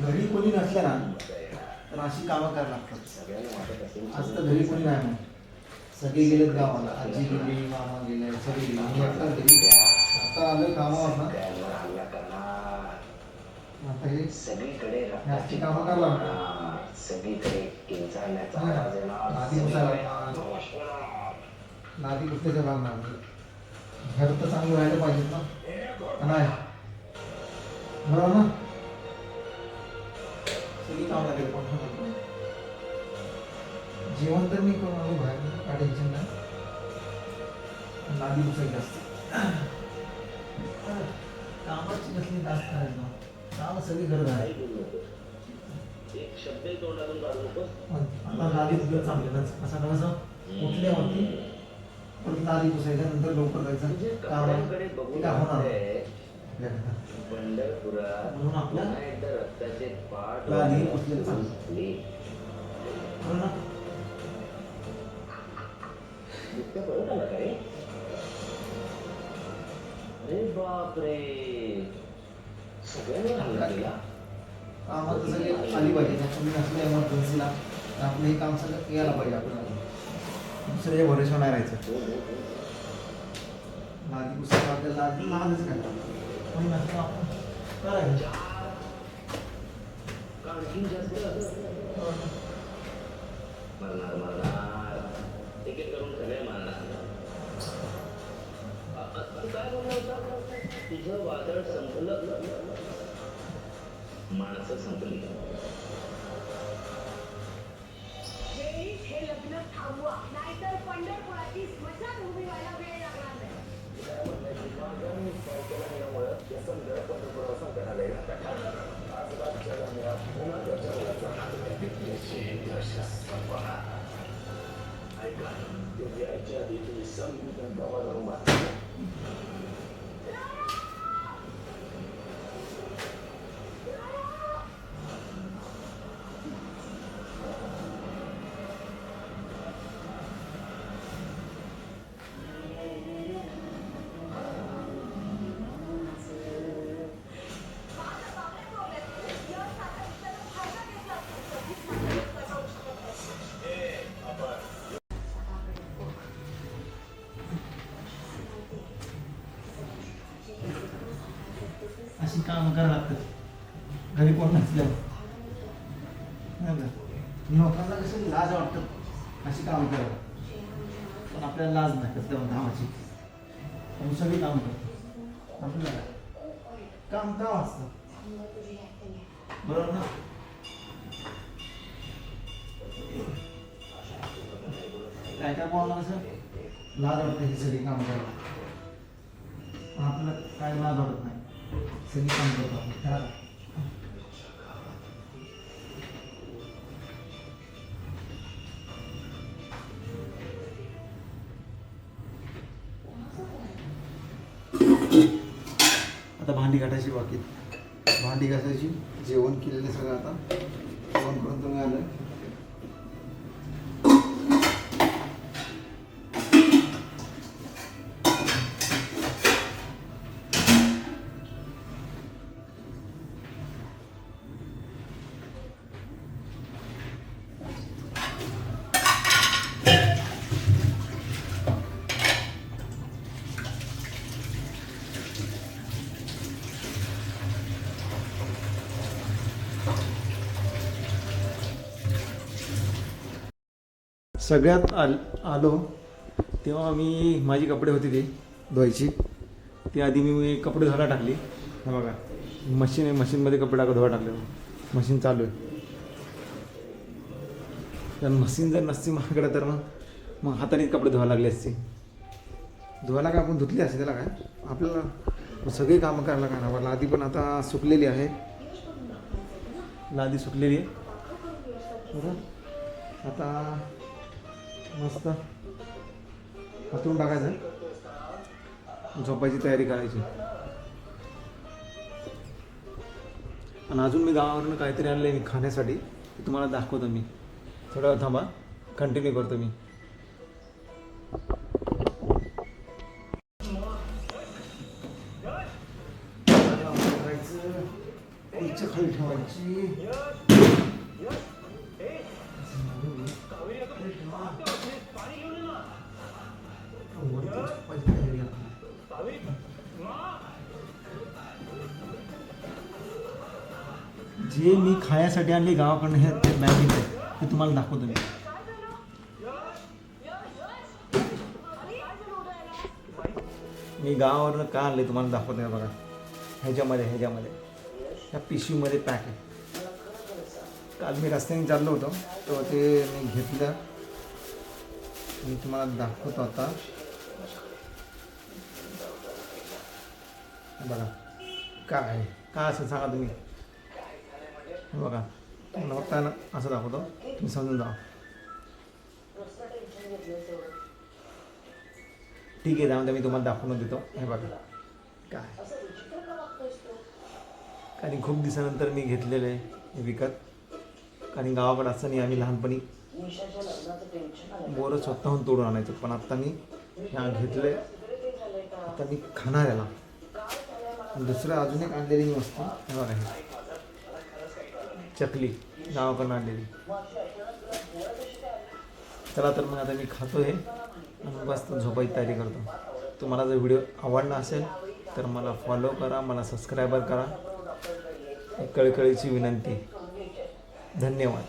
घरी कोणी नसलं ना तर अशी कामं करायला लागतात. आज तर घरी कोणी नाही मग सगळे गेलेत गावाला. आजी गेली मामा गेले सगळे गेले. मी एकटा गेली आता आलोय कामावर ना आता हे सगळीकडे ह्याची कामं करायला लागतात. सगळीकडे किंचाळण्याचा आवाज येणार. आधी उसायला नादी कुठल्याच्या लागणार. घर तर चांगलं व्हायला पाहिजेत ना. नाही. बरोबर ना? लागेल जेवण तर मी करून आलो बाहेर काय टेन्शन नाही नादी पुसायची असते कामाची कसली जास्त करायचं काम सगळी करत आहे. एक शब्द आता नादी पुसलं चांगले असं कसं उठल्यावरती परत नादी पुसायचं नंतर लवकर जायचं. म्हणजे काम काय होणार? पंढरपुरात म्हणून आपल्या पुन्हा एकदा रक्ताचे पाठ. हो ना? रे? अरे बापरे सगळ्यांवर हल्ला केला कामात सगळे आली पाहिजे ना तुम्ही असल्या एमर्जन्सीला तर आपलं हे काम सगळं यायला पाहिजे आपल्याला दुसऱ्याच्या भरोसा नाही राहायचं हो, हो, हो. पुस्तक आपल्याला लादी लहानच काय कोणी आणखीन मरणार मरणार एक एक करून सगळे मारणार काय बोलला तुझं वादळ संपलं माणसं संपली हे लग्न थांबवा नाहीतर itu Islam dan bawa rumah अशी कामं करावं लागतात. घरी कोण नसल्यावर. लोकांना कसं लाज वाटतं अशी कामं करावं पण आपल्याला लाज नाही कसं तेव्हा कामाची. आपण सगळी कामं करतो. आपल्याला काम का वाचतं? बरोबर ना? काय काय बोलणार कसं लाज वाटते ही सगळी कामं करायला. पण आपल्याला काय लाज वाटत नाही? सगळी काम करतो आपण आता भांडी घाटायची बाकी भांडी घासायची जेवण केलेलं सगळं आता. जेवण करून तुम्ही आलं. सगळ्यात आल आलो तेव्हा मी माझी कपडे होती ती धुवायची. ती आधी मी कपडे धुवायला टाकली. हे बघा मशीन आहे मशीनमध्ये कपडे टाकत धुवा टाकले. मशीन चालू आहे. तर मशीन जर नसती माझ्याकडे तर मग मग हाताने कपडे धुवायला लागले असते. धुवायला काय आपण धुतली असते त्याला काय? आपल्याला सगळी कामं करायला काय ना लादी पण आता सुकलेली आहे. लादी सुकलेली आहे. बरं. आता मस्त. हातरून टाकायचं. झोपायची तयारी करायची. आणि अजून मी गावावरून काहीतरी आणलं आहे मी खाण्यासाठी. ते तुम्हाला दाखवतो मी. थोडा वेळ थांबा. कंटिन्यू करतो मी. खाली ठेवायची. जे मी खायासाठी आणली गावाकडनं हे ते बॅगेत आहे. ते तुम्हाला दाखवतो मी. मी गावावरनं का आणले तुम्हाला दाखवत नाही बघा. ह्याच्यामध्ये ह्याच्यामध्ये. ह्या पिशवीमध्ये पॅक आहे. काल मी रस्त्याने चाललो होतो तर ते मी घेतलं. मी तुम्हाला दाखवतो आता बघा काय आहे? काय असं सांगा तुम्ही. बघा तुम्हाला ना असं दाखवतो. तुम्ही समजून जा ठीक आहे त्यामध्ये मी तुम्हाला दाखवून देतो. हे बघा काय कारण खूप दिवसानंतर मी घेतलेलं आहे हे विकत. कारण गावाकडे असताना आम्ही लहानपणी बोरं स्वतःहून तोडून आणायचं. पण आता मी ह्या घेतले आता मी खाणार याला. दुसरं अजून एक आणलेली मी वस्तू. हे बघा हे. चकली. गावाकडून आणलेली. चला तर मग आता मी खातो हे. आणि बस झोपायची तयारी करतो. तुम्हाला जर व्हिडिओ आवडला असेल तर मला फॉलो करा मला सबस्क्रायबर करा. कळकळीची विनंती. धन्यवाद.